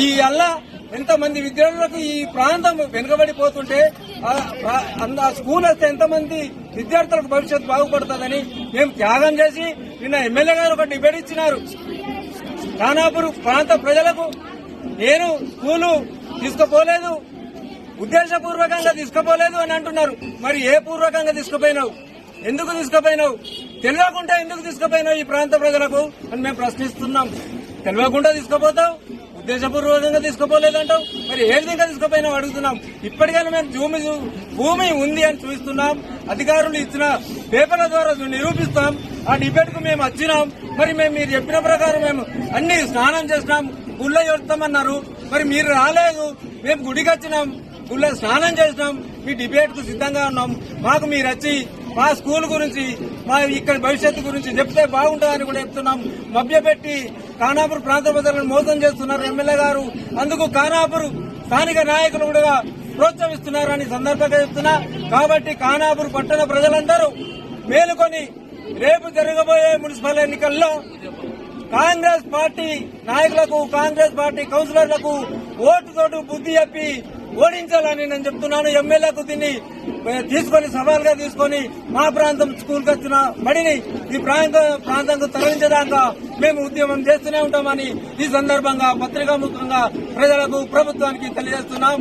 ఈ అల్ల ఎంతమంది విద్యార్థులకు ఈ ప్రాంతం వెనుకబడిపోతుంటే ఆ- అంద- ఆ స్కూల్ వస్తే ఎంతమంది విద్యార్థులకు భవిష్యత్తు బాగుపడుతుందని మేము త్యాగం చేసి నిన్న ఎమ్మెల్యే గారు ఒక డిబేట్ ఇచ్చినారు. ఖానాపూర్ ప్రాంత ప్రజలకు నేను స్కూలు తీసుకుపోలేదు ఉద్దేశపూర్వకంగా తీసుకుపోలేదు అని అంటున్నారు. మరి ఏ పూర్వకంగా తీసుకుపోయినావు? ఎందుకు తీసుకుపోయినావు? తెలియకుండా ఎందుకు తీసుకుపోయినావు ఈ ప్రాంత ప్రజలకు అని మేము ప్రశ్నిస్తున్నాం. తెలియకుండా తీసుకుపోతావు? ఉద్దేశపూర్వకంగా తీసుకుపోలేదంటావు? మరి ఏ విధంగా తీసుకుపోయినా అడుగుతున్నాం. ఇప్పటికైనా మేము భూమి భూమి ఉంది అని చూపిస్తున్నాం. అధికారులు ఇచ్చిన పేపర్ల ద్వారా నిరూపిస్తాం. ఆ డిబేట్కు మేము వచ్చినాం. మరి మేము మీరు చెప్పిన ప్రకారం మేము అన్ని స్నానం చేసినాం. గుళ్ళ చెప్తామన్నారు మరి మీరు రాలేదు. మేము గుడికి వచ్చినాం. గుళ్ళ స్నానం చేసినాం. మీ డిబేట్కు సిద్ధంగా ఉన్నాం. మాకు మీరు వచ్చి మా స్కూల్ గురించి మా ఇక్కడ భవిష్యత్తు గురించి చెప్తే బాగుంటుందని కూడా చెప్తున్నాం. మభ్యపెట్టి ఖానాపూర్ ప్రాంత ప్రజలను మోసం చేస్తున్నారు ఎమ్మెల్యే గారు. అందుకు ఖానాపూర్ స్థానిక నాయకులు కూడా ప్రోత్సహిస్తున్నారని సందర్భంగా చెప్తున్నా. కాబట్టి ఖానాపూర్ పట్టణ ప్రజలందరూ మేలుకొని రేపు జరగబోయే మున్సిపల్ ఎన్నికల్లో కాంగ్రెస్ పార్టీ నాయకులకు కాంగ్రెస్ పార్టీ కౌన్సిలర్లకు ఓటుతోటి బుద్ధి చెప్పి ఓడించాలని నేను చెప్తున్నాను. ఎమ్మెల్యేకు దీన్ని తీసుకొని సవాల్గా తీసుకొని మా ప్రాంతం స్కూల్కి వచ్చిన మడిని ఈ ప్రాంత ప్రాంతంకు తరలించడానికి మేము ఉద్యమం చేస్తూనే ఉంటామని ఈ సందర్భంగా పత్రికాముఖంగా ప్రజలకు ప్రభుత్వానికి తెలియజేస్తున్నాం.